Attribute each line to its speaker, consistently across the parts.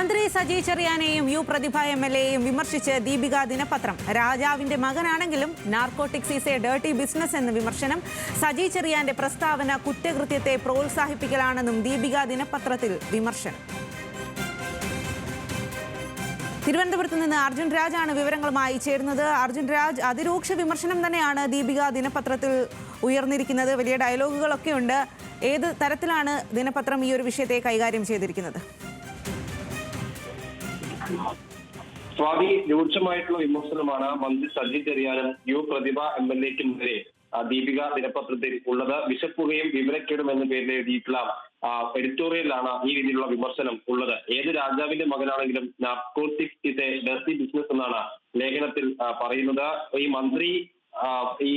Speaker 1: മന്ത്രി സജി ചെറിയാനെയും U Prathibha M L എയും വിമർശിച്ച് ദീപിക ദിനപത്രം. രാജാവിന്റെ മകനാണെങ്കിലും narcotics is a dirty business എന്ന വിമർശനം സജി ചെറിയാന്റെ പ്രസ്താവന കുറ്റകൃത്യത്തെ പ്രോത്സാഹിപ്പിക്കലാണെന്നും ദീപിക ദിനപത്രത്തിൽ വിമർശനം. തിരുവനന്തപുരത്ത് നിന്ന് അർജുൻ രാജാണ് വിവരങ്ങളുമായി ചേരുന്നത്. അർജുൻ രാജ് അതിരൂക്ഷ വിമർശനം തന്നെയാണ് ദീപിക ദിനപത്രത്തിൽ ഉയർന്നിരിക്കുന്നത്. വലിയ ഡയലോഗുകളൊക്കെ ഉണ്ട് ഏത് തരത്തിലാണ് ദിനപത്രം ഈ ഒരു വിഷയത്തെ കൈകാര്യം ചെയ്തിരിക്കുന്നത്?
Speaker 2: സ്വാമി രൂക്ഷമായിട്ടുള്ള വിമർശനമാണ് മന്ത്രി സജി ചെറിയാനും യു പ്രതിഭ എം എൽ എക്കുമെതിരെ ദീപിക ദിനപത്രത്തിൽ ഉള്ളത്. വിശപ്പുകയും വിവരക്കേടും എന്ന പേരിൽ എഴുതിയിട്ടുള്ള എഡിറ്റോറിയലാണ് ഈ രീതിയിലുള്ള വിമർശനം ഉള്ളത്. ഏത് രാജാവിന്റെ മകനാണെങ്കിലും narcotic is a dusty business എന്നാണ് ലേഖനത്തിൽ പറയുന്നത്. ഈ മന്ത്രി ഈ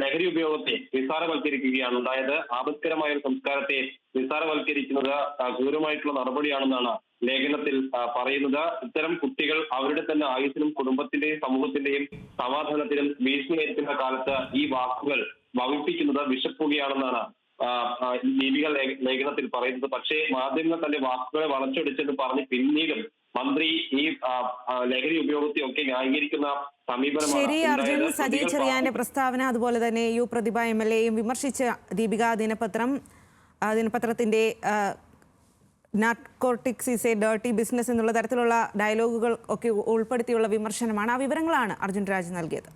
Speaker 2: ലഹരി ഉപയോഗത്തെ നിസ്സാരവൽക്കരിക്കുകയാണ്. ഉണ്ടായത് ആപത്കരമായ ഒരു സംസ്കാരത്തെ നിസ്സാരവൽക്കരിക്കുന്നത് ക്രൂരമായിട്ടുള്ള നടപടിയാണെന്നാണ് ലേഖനത്തിൽ പറയുന്നത്. ഇത്തരം കുട്ടികൾ അവരുടെ തന്നെ ആയുസിനും കുടുംബത്തിന്റെയും സമൂഹത്തിന്റെയും സമാധാനത്തിനും ഭീഷണിയേൽക്കുന്ന കാലത്ത് ഈ വാക്കുകൾ വകുപ്പിക്കുന്നത് വിശപ്പുകയാണെന്നാണ് ദീപിക ലേഖനത്തിൽ പറയുന്നത്. പക്ഷേ മാധ്യമങ്ങൾ തന്റെ വാക്കുകളെ വളച്ചൊടിച്ചെന്ന് പറഞ്ഞ് പിന്നീടും മന്ത്രി ഈ ലഹരി ഉപയോഗത്തെ ഒക്കെ ന്യായീകരിക്കുന്ന
Speaker 1: ശരി അർജുൻ. സജി ചെറിയാന്റെ പ്രസ്താവന അതുപോലെ തന്നെ യു പ്രതിഭ എം എൽ എയും വിമർശിച്ച ദീപിക ദിനപത്രം ദിനപത്രത്തിന്റെ narcotics is a dirty business എന്നുള്ള തരത്തിലുള്ള ഡയലോഗുകൾ ഒക്കെ ഉൾപ്പെടുത്തിയുള്ള വിമർശനമാണ് ആ വിവരങ്ങളാണ് അർജുൻ രാജ് നൽകിയത്